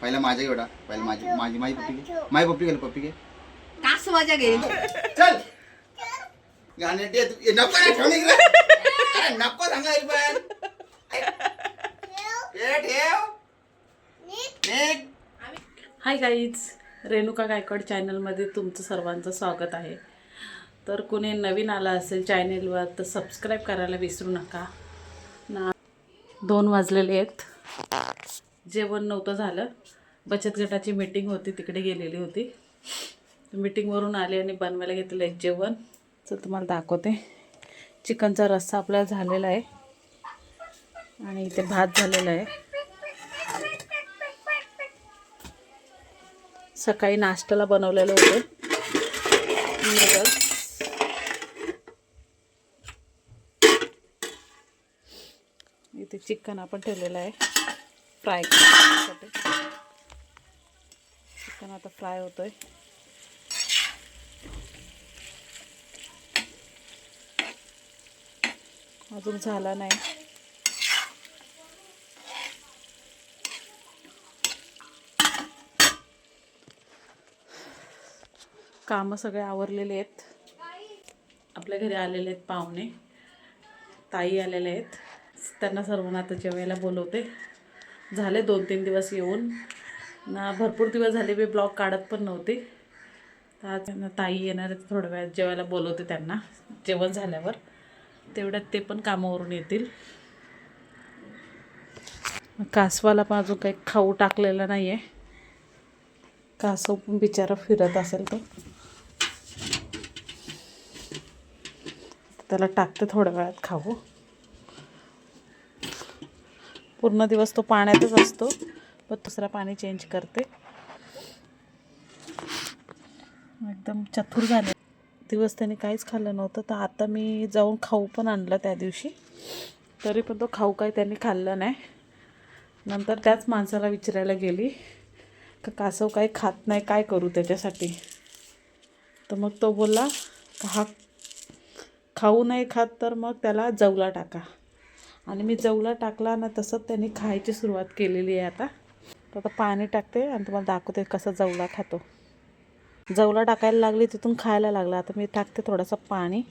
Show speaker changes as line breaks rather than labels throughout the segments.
पहिला माझ्या एवढा. पहिला माझी माझी माझी पप्पी घे. माझी पप्पी घे पप्पी घे.
कास माझ्या घे
चल. गाणे ते तू- ए, नको नको सांगा पण ए, ठेव. नीट.
हाय गाईज रेणुका गायकवाड चॅनलमध्ये तुमचं सर्वांचं स्वागत आहे. तर कोणी नवीन आला असेल चॅनेलवर तर सबस्क्राईब करायला विसरू नका. ना दोन वाजलेले आहेत. जेवण नव्हतं झालं. बचत गटाची मीटिंग होती तिकडे गेलेली होती. मीटिंगवरून आले आणि बनवायला घेतलेलं एक जेवण. तर तुम्हाला दाखवते. चिकनचा रस्सा आपला झालेला आहे. आणि इथे भात झालेला आहे. सकाळी नाश्त्याला बनवलेलं होते. नूडल इथे चिकन आपण ठेवलेलं आहे. फ्राय करण्यासाठी. चिकन आता फ्राय होतोय. अजून झाला नाही. कामं सगळे आवरलेले आहेत. आपल्या घरी आलेले आहेत पाहुणे. ताई आलेले आहेत. त्यांना सर्वांना आता जेवायला बोलवते. झाले दोन तीन दिवस येऊन. ना भरपूर दिवस झाले मी ब्लॉग काढत पण नव्हते. तर आज त्यांना ताई येणार आहेत थोड्या वेळात जेवायला बोलवते त्यांना. जेवण झाल्यावर. तेवढ्यात ते पण कामावरून येतील. कासवाला पण अजून काही खाऊ टाकलेला नाही आहे कासव पण बिचारा फिरत असेल तो. त्याला टाकते थोड्या वेळात खाऊ. पूर्ण दिवस तो पाण्यातच असतो. पण दुसरा पाणी चेंज करते. एकदम चतुर झाले. दिवस त्याने काहीच खाल्लं नव्हतं. तर आता मी जाऊन खाऊ पण आणलं त्या दिवशी. तरी पण तो खाऊ काही त्यांनी खाल्लं नाही. नंतर त्याच माणसाला विचारायला गेली का कासव काही खात नाही? काय करू त्याच्यासाठी? तर मग तो बोलला का हा खाऊ नाही खात तर मग त्याला जवला टाका. आणि मी जवला टाकला ना तसंच त्यांनी खायची सुरुवात केलेली आहे आता. तर आता पाणी टाकते आणि तुम्हाला दाखवते कसं जवला खातो. जवला टाकायला लागली तिथून खायला लागला. आता मी टाकते थोडंसं पाणी.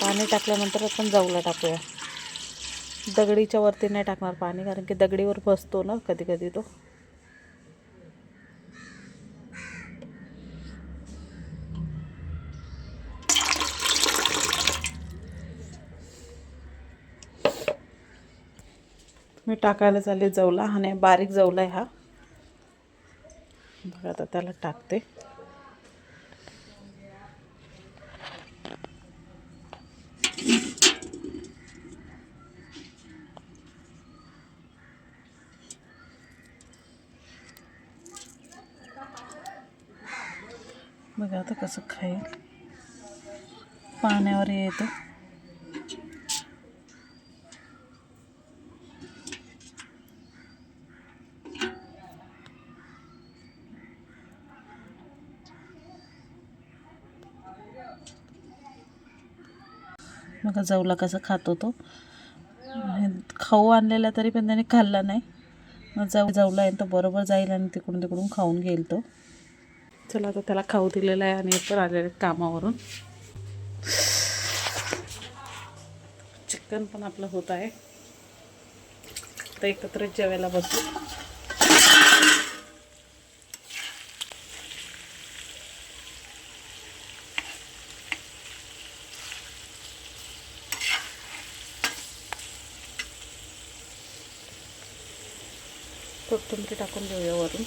पाणी टाकल्यानंतर आपण जवला टाकूया. दगडीच्या वरती नाही टाकणार पाणी कारण की दगडीवर बसतो ना कधी कधी तो. मी टाकायला चालले जवला. हा नाही बारीक जवला आहे हा. बघा आता त्याला टाकते. बघा आता कसं खाईल. पाण्यावर येतं. जाऊला कसं खातो तो. खाऊ आणलेला तरी पण त्याने खाल्ला नाही. मग जाऊ जाऊला आहे तो बरोबर जाईल आणि तिकडून तिकडून खाऊन घेईल तो. चला आता त्याला खाऊ दिलेला आहे आणि हे पण आलेले कामावरून. चिकन पण आपलं होत आहे. तर एकत्र जेवायला बसू. कोथिंबीर टाकून देऊया वरून.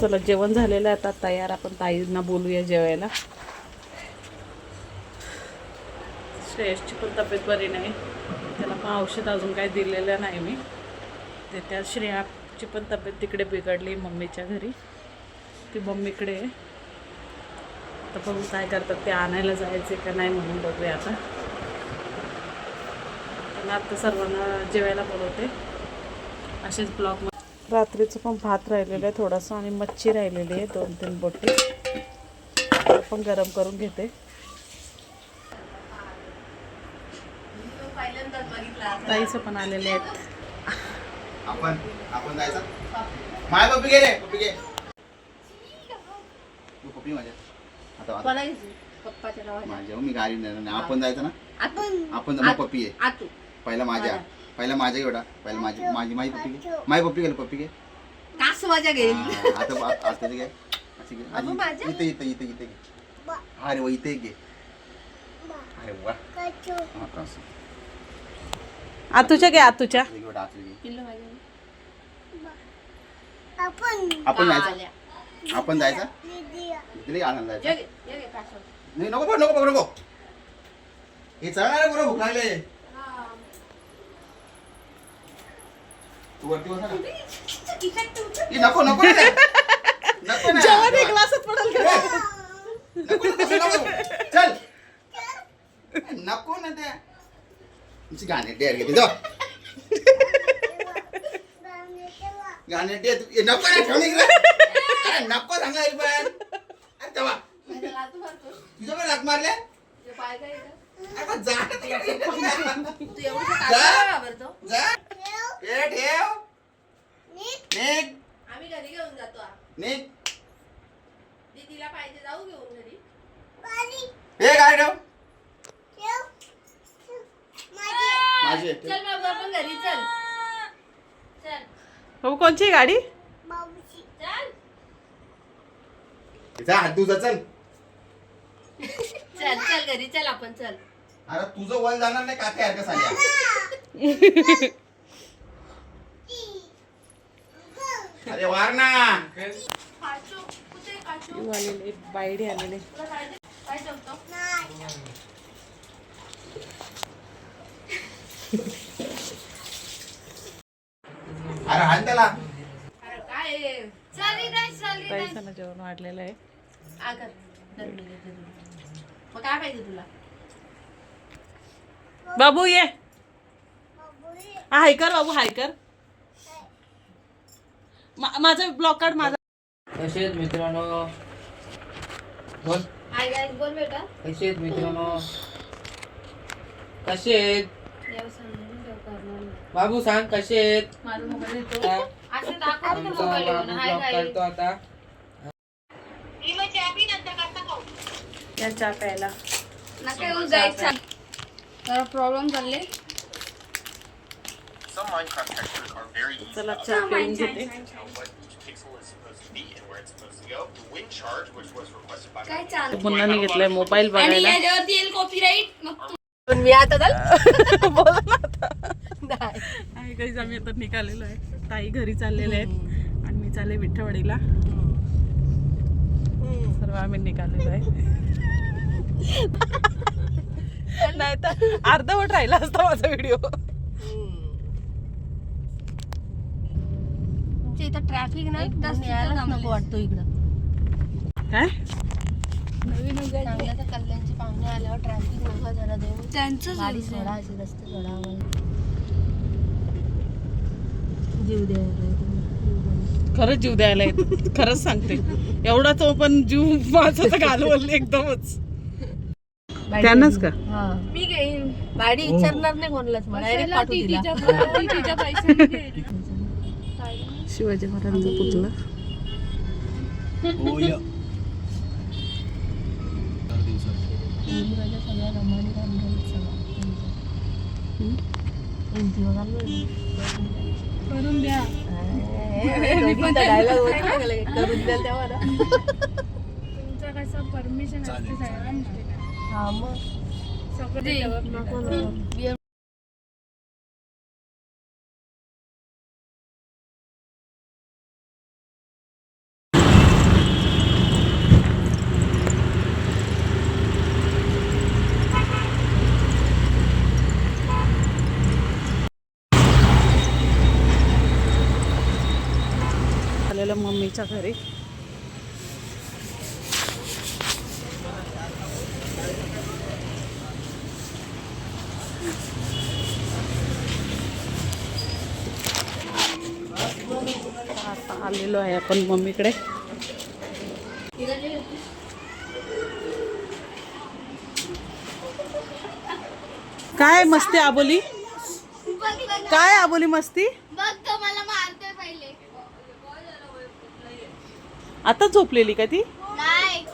चला जेवण झालेलं आहे आता तयार आपण ताईंना बोलूया जेवायला. श्रेयसची पण तब्येत बरी नाही. त्याला औषध अजून काही दिलेलं नाही मी. ते त्या श्रेयाची पण तब्येत तिकडे बिघडली मम्मीच्या घरी. ती मम्मीकडे आहे. बघू काय करतात ते आणायला जायचे का नाही म्हणून बघूया आता. पण आता सर्वांना जेवायला बोलवते. असेच ब्लॉग रात्रीचं पण भात राहिलेलं आहे थोडासा आणि मच्छी राहिलेली आहे दोन तीन बोटी. ते पण गरम करून घेते. ताईचं पण आलेले आहेत.
आपण आपण जायचं? माय पप्पी रे पप्पी घे तू पप्पी माझ्या. आता आता
पप्पाच्या नावाने
माझ्या हो, मी गाडी नाही आपण जायचं ना?
आतू
आपण मग पप्पी आहे.
आतू.
पहिला माझ्या पहिला माझ्या एवढा. पहिला माझी माझी माझी पप्पी घे माझी पप्पी घे पप्पी घे
कास माझ्या घेईल
हा, आता आता आता घे. अशी घे.
अगं माझ्या?
आजी, इथे इथे इथे इथे घे. अरे वा इथे घे. अरे वा. हा, का असं.
आतूच्या घे आतूच्या
आपण. जायचं आपण जायचं तिथे आनंद जायचं. नाही नको पकड, नको नको हे चढणार बरं भूक लागले तू वरती बसा ना नको नको रे. नको
पडेल?
नको नको, नको. चल नको ना त्या तुमची गाणे डेअर घेते जाऊ. गाणे डेअर नको ना. अरे नको सांगा पण अरे तेव्हा. तुझ्या पण लाग मारल्या? अरे जा जा हे ठेव निघ
आम्ही घरी घेऊन जातो.
निघ.
दीदीला पाहिजे जाऊ घेऊन घरी.
हे काय ठेव. ठेव.
चल बाबू आपण घरी चल. चल.
हो कोणची गाडी?
चल.
जा हात तुझा चल.
चल चल घरी चल आपण चल.
अरे तुझं वय जाणार नाही काका यार सांगा अरे वार ना.
काचू कुठे काचू
येऊ आलेले बायडी आलेले.
काय
जेवण वाढलेलं आहे.
काय पाहिजे तुला?
बाबू ये. हा, हाय कर बाबू हाय कर. मा- माझा ब्लॉक कार्ड माझा.
आहेत मित्रांनो? बोल.
हाय गाईस बोल बेटा.
कसे आहेत मित्रांनो? कसे आहेत
देव सांगून देव करणार नाही.
बाबू सांग कसे आहेत?
माझा मोबाईल येतो
हा?
असं दाखव ना
आमचा
मोबाईल
बाबू
हाय
ब्लॉग
गाईस
करतो आता
या चहा प्यायला.
नका येऊन जायचं. जरा प्रॉब्लेम चालले
Some Minecraft textures are very easy.
चला
to
चहा पिऊन घेते.
tell what each pixel is supposed to be and where it's supposed to go. The wing charge, which was requested by
काय चालू?
मुन्नाने घेतलाय मोबाईल
आणि
बघायला.
याच्यावरती येईल कॉपीराईट मग तू पण मी आता चल.
बोला ना आता.
नाही.
आहे काही आम्ही आता निघालेलो आहे. ताई घरी चाललेले आहेत. आणि मी चालले विठ्ठवाडीला सर्व आम्ही निघालेलो आहे. नाही तर अर्धवट राहिला असता माझा व्हिडिओ
इथं ट्रॅफिक नाही वाटतो इकडं.
काय?
तर कल्याणचे पाहुणे आल्यावर ट्रॅफिक नको जरा देऊ. त्यांचं गाडी सोडा असे रस्ते सोडा आम्हाला. जीव द्या
खरंच जीव द्यायला येतो. खरंच सांगते. एवढा तो पण जीव माझा तर घालवल एकदमच. त्यांनाच का?
मी घेईन. गाडी विचारणार नाही कोणालाच. मला डायरेक्ट तिला
शिवाजी महाराजांचं पुतळं.
सगळ्या रमानी रामराज करून द्या करून द्याल तेव्हा
तुमचं कसं परमिशन असते सगळ्यांना
हा मग
सगळं
आईच्या घरी. आता आलेलो आहे आपण मम्मीकडे. काय मस्ती आबोली? काय आबोली मस्ती? आता झोपलेली का ती?
नाही.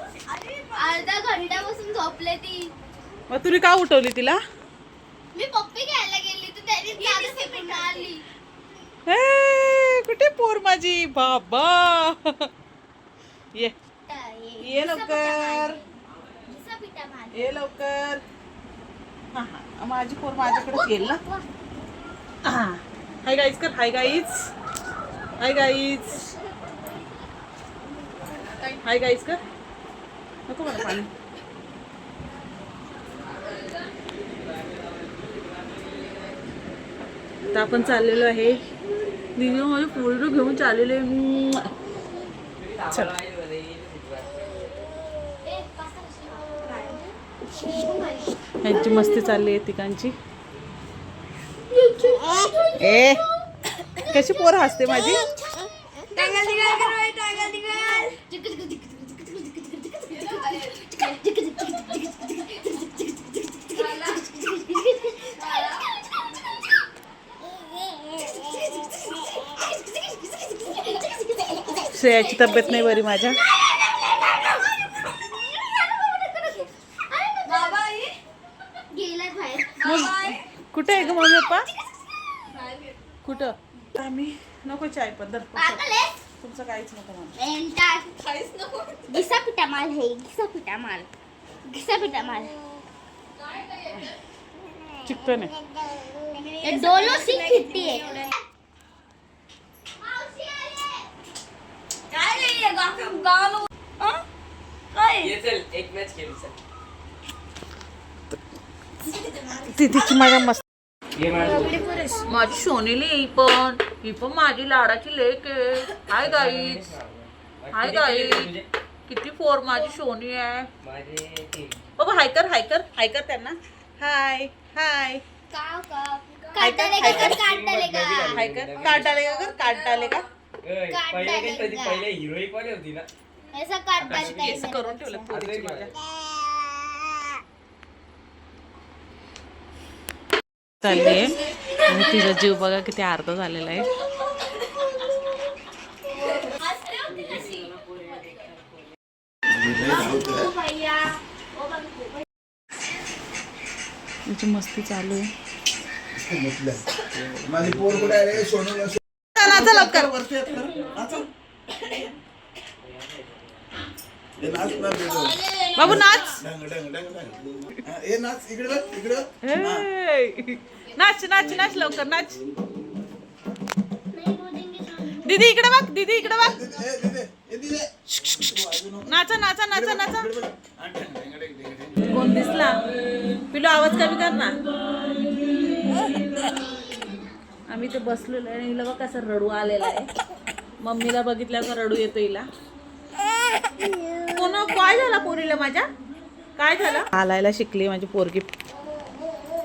अर्धा घंट्यापासून झोपले ती.
मग तुम्ही का उठवली तिला?
मी पप्पी घ्यायला गेली तर त्याने दादा सेकंड आली.
ए, कुठे पोर माझी? बाबा. ये. ये लवकर. ये लवकर. हा, हा. माझी पोर माझ्याकडेच येईल ना. हाय गाईज कर. Hi guys hi guys hi guys कर नको मला पाणी आता आपण चाललेलो आहे दिदी माझे पोरीला घेऊन चाललेलो आहे चला यांची मस्ती चालली आहे तिकांची ए कशी पोर हसते माझी श्रेयाची तब्येत नाही बरी माझ्या. कुठे आहे ग मम्मी पप्पा? कुठं? आम्ही नको चाय पद्धत तुमचं काहीच नको
घिसा पिटा माल है घिसा पिटा माल. घिसा पिटा माल.
चिकन आहे
ये दोनों सिर्फ फिफ्टी है
ये चल एक मॅच खेळू चल.
तिची माझ्या मस्त
ये
माझी. सोनीली ही पण. ही पण माझी लाडाची लेक आहे. हाय गाईज हाय गाईज किती फोर माझी सोनी आहे.
माझे तीन.
बाबा हाय कर हाय कर हाय कर त्यांना. हाय हाय.
काव काव काट डालेगा कर काट डालेगा
हाय कर काट डालेगा कर काट
ओय,
काट
पहिले होती ना?
ऐसा काट
केस करून ठेवलं पोरीची माझ्या चालली आहे. आणि तिचा जीव बघा किती अर्धा झालेला आहे. मस्ती चालू आहे
माझी पोर कुठे आहे रे? सोनू
नाचा लवकर
वरती येत कर. नाचा. हे नाच ना बेटा.
बाबू नाच
डंग, डंग, डंग, डंग. हा, हे नाच इकडे बघ, इकडे बघ. हा.
नाच नाच नाच लवकर नाच दीदी इकडे बघ दीदी इकडे बघ
ए, ए.
नाचा नाचा नाचा नाचा
इकडे बघ. हा, डंग, डंग, डंग, डंग, डंग.
कोण दिसला पिलो आवाज कमी कर ना आम्ही ते बसलेलो आहे आणि हिला बघ कसं रडू आलेला आहे. मम्मीला बघितल्यावर रडू येतो हिला? कोण काय झाला पोरीला माझ्या? काय झालं? हालायला शिकली माझी पोरगी.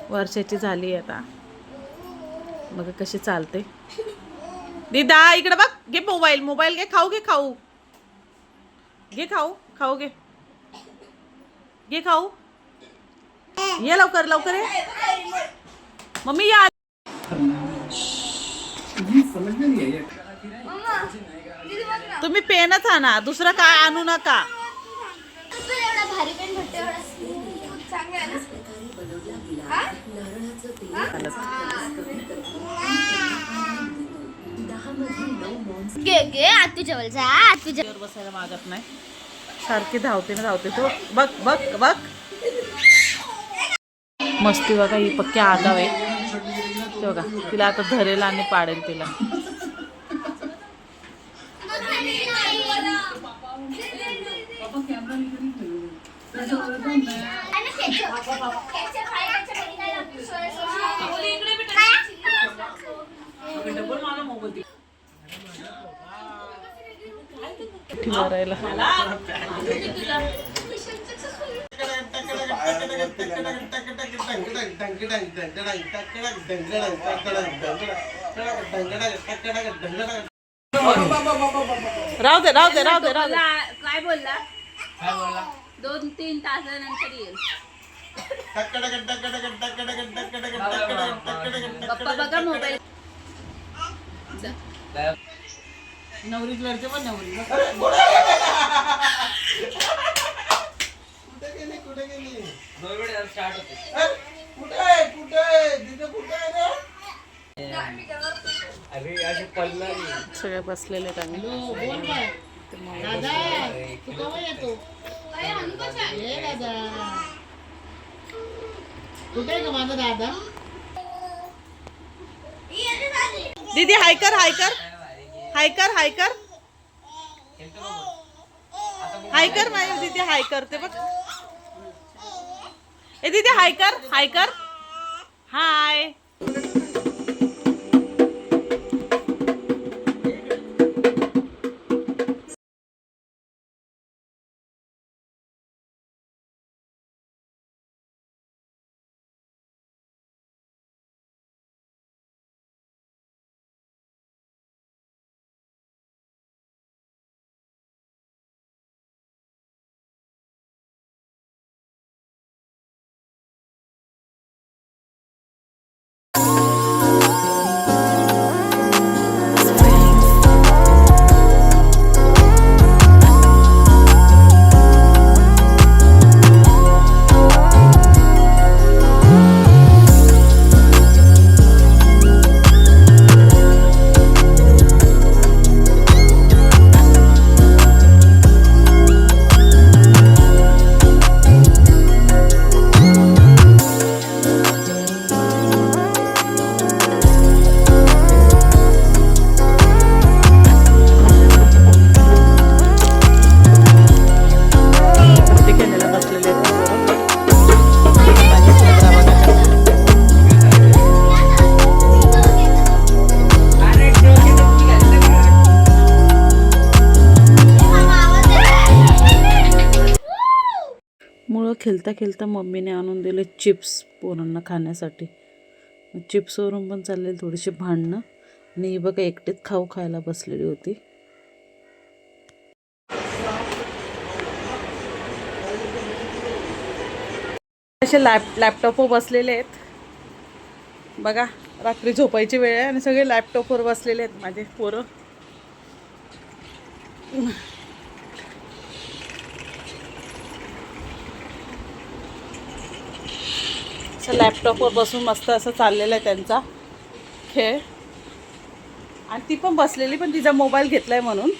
वर्षाची झाली आता. बघ कशी चालते. दिदा इकडे बघ. घे मोबाईल. मोबाईल घे. खाऊ घे खाऊ. घे खाऊ. खाऊ घे. घे खाऊ. ये लवकर लवकर ये. मम्मी या. तुम्ही पेनच आणा दुसरं काय आणू नका.
आतू जवळ जा आतू जवळ.
बसायला मागत नाही. सारखी धावते ना धावते तो. बघ बघ बघ. मस्ती बघा ही पक्की आगाव आहे. ते बघा तिला आता धरेल आणि पाडेल तिला. राहू दे राहू दे राहू दे राहू दे.
काय बोलला?
काय बोलला?
दोन तीन तासानंतर येईल. पप्पा बघा मोबाईल.
नवरीच वरचे पण नवरी
कुठे गेली? कुठे गेली
स्टार्ट
कुठे आहे कुठे आहे? तिथे कुठे आहे रे?
अरे असे पडला
सगळे बसलेले आहेत आम्ही दीदी हाय कर हाय कर. हाय कर हाय कर. हाय कर माझी दीदी हाय करते बघ. ए दीदी हाय कर हाय कर. हाय. खेळता खेळता मम्मीने आणून दिले चिप्स पोरांना खाण्यासाठी. चिप्सवरून पण चाललेली थोडीशी भांडणं. आणि ही बघा एकटीच खाऊ खायला बसलेली होती. असे लॅप लॅपटॉपवर बसलेले आहेत. बघा रात्री झोपायची वेळ आहे आणि सगळे लॅपटॉपवर बसलेले आहेत माझे पोरं. असं लॅपटॉपवर बसून मस्त असं चाललेलं आहे त्यांचा खेळ. आणि ती पण बसलेली पण तिचा मोबाईल घेतलाय म्हणून.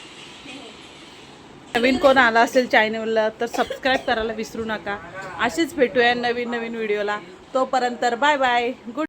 नवीन कोण आला असेल चॅनलला तर सबस्क्राईब करायला विसरू नका. असेच भेटूया नवीन नवीन व्हिडिओला तोपर्यंत बाय बाय गुड